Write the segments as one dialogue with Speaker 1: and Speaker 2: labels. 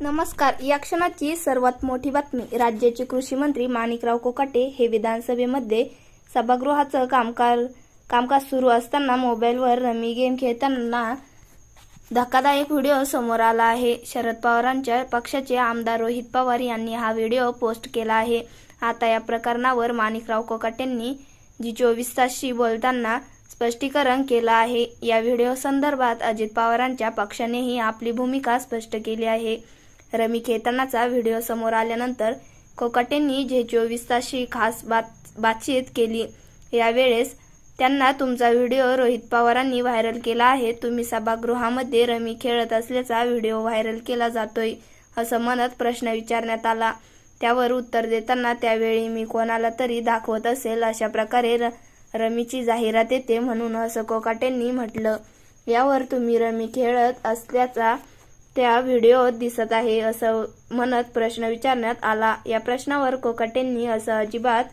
Speaker 1: नमस्कार. या क्षणाची सर्वात मोठी बातमी. राज्याचे कृषी मंत्री माणिकराव कोकाटे हे विधानसभेमध्ये सभागृहाचं कामकाज कामकाज सुरू असताना मोबाईलवर रमी गेम खेळताना धक्कादायक व्हिडिओ समोर आला आहे. शरद पवारांच्या पक्षाचे आमदार रोहित पवार यांनी हा व्हिडिओ पोस्ट केला आहे. आता या प्रकरणावर माणिकराव कोकाटेंनी जी चोवीस तासशी बोलताना स्पष्टीकरण केलं आहे. या व्हिडिओ संदर्भात अजित पवारांच्या पक्षानेही आपली भूमिका स्पष्ट केली आहे. रमी खेळतानाचा व्हिडिओ समोर आल्यानंतर कोकाटेंनी जे चोवीस तासशी खास बात बातचीत केली. यावेळेस त्यांना तुमचा व्हिडिओ रोहित पवारांनी व्हायरल केला आहे. तुम्ही सभागृहामध्ये रमी खेळत असल्याचा व्हिडिओ व्हायरल केला जातोय असं म्हणत प्रश्न विचारण्यात आला. त्यावर उत्तर देताना त्यावेळी मी कोणाला तरी दाखवत असेल अशा प्रकारे र रमीची जाहिरात येते म्हणून असं कोकाटेंनी म्हटलं. यावर तुम्ही रमी खेळत असल्याचा त्या व्हिडिओत दिसत आहे असं म्हणत प्रश्न विचारण्यात आला. या प्रश्नावर कोकाटेंनी असं अजिबात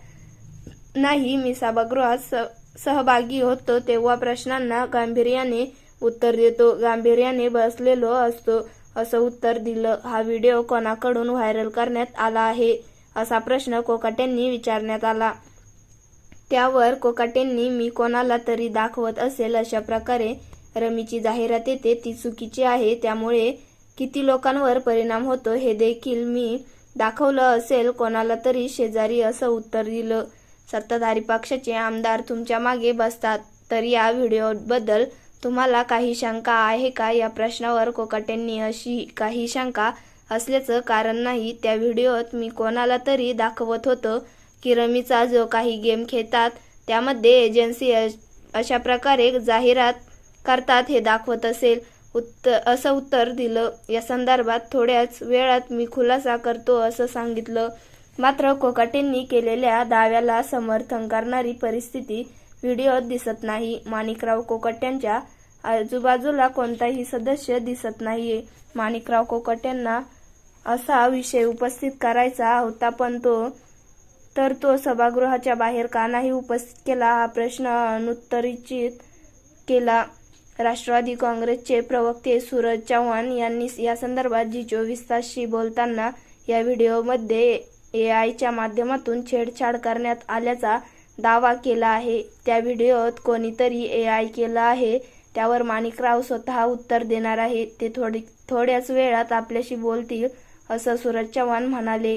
Speaker 1: नाही मी सभागृहात स- सहभागी होतो तेव्हा प्रश्नांना गांभीर्याने उत्तर देतो. गांभीर्याने बसलेलो असतो असं उत्तर दिलं. हा व्हिडिओ कोणाकडून व्हायरल करण्यात आला आहे असा प्रश्न कोकाटेंनी विचारण्यात आला. त्यावर कोकाटेंनी मी कोणाला तरी दाखवत असेल अशा प्रकारे रमीची जाहिरात येते ती चुकीची आहे. त्यामुळे किती लोकांवर परिणाम होतो हे देखील मी दाखवलं असेल. कोणाला तरी शेजारी असं उत्तर दिलं. सत्ताधारी पक्षाचे आमदार तुमच्या मागे बसतात. तर या व्हिडिओबद्दल तुम्हाला काही शंका आहे का? या प्रश्नावर कोकाटेंनी अशी काही शंका असल्याचं कारण नाही. त्या व्हिडिओत मी कोणाला तरी दाखवत होतो. की रमीचा जो काही गेम खेळतात त्यामध्ये एजन्सी अश- अशा प्रकारे जाहिरात करतात हे दाखवत असेल. उत्तर असं उत्तर दिलं. या संदर्भात थोड्याच वेळात मी खुलासा करतो असं सांगितलं. मात्र कोकाटेंनी केलेल्या दाव्याला समर्थन करणारी परिस्थिती व्हिडिओत दिसत नाही. माणिकराव कोकट्यांच्या आजूबाजूला कोणताही सदस्य दिसत नाहीये. माणिकराव कोकट्यांना असा विषय उपस्थित करायचा होता पण तो तर तो सभागृहाच्या बाहेर का नाही उपस्थित केला हा प्रश्न अनुत्तरित केला. राष्ट्रवादी काँग्रेसचे प्रवक्ते सूरज चव्हाण यांनी या संदर्भात जी चोवीस तासशी बोलताना या व्हिडिओमध्ये ए आयच्या माध्यमातून छेडछाड करण्यात आल्याचा दावा केला आहे. त्या व्हिडिओत कोणीतरी ए आय केलं आहे त्यावर माणिकराव स्वतः उत्तर देणार आहे. ते थोडी थोड्याच वेळात आपल्याशी बोलतील असं सूरज चव्हाण म्हणाले.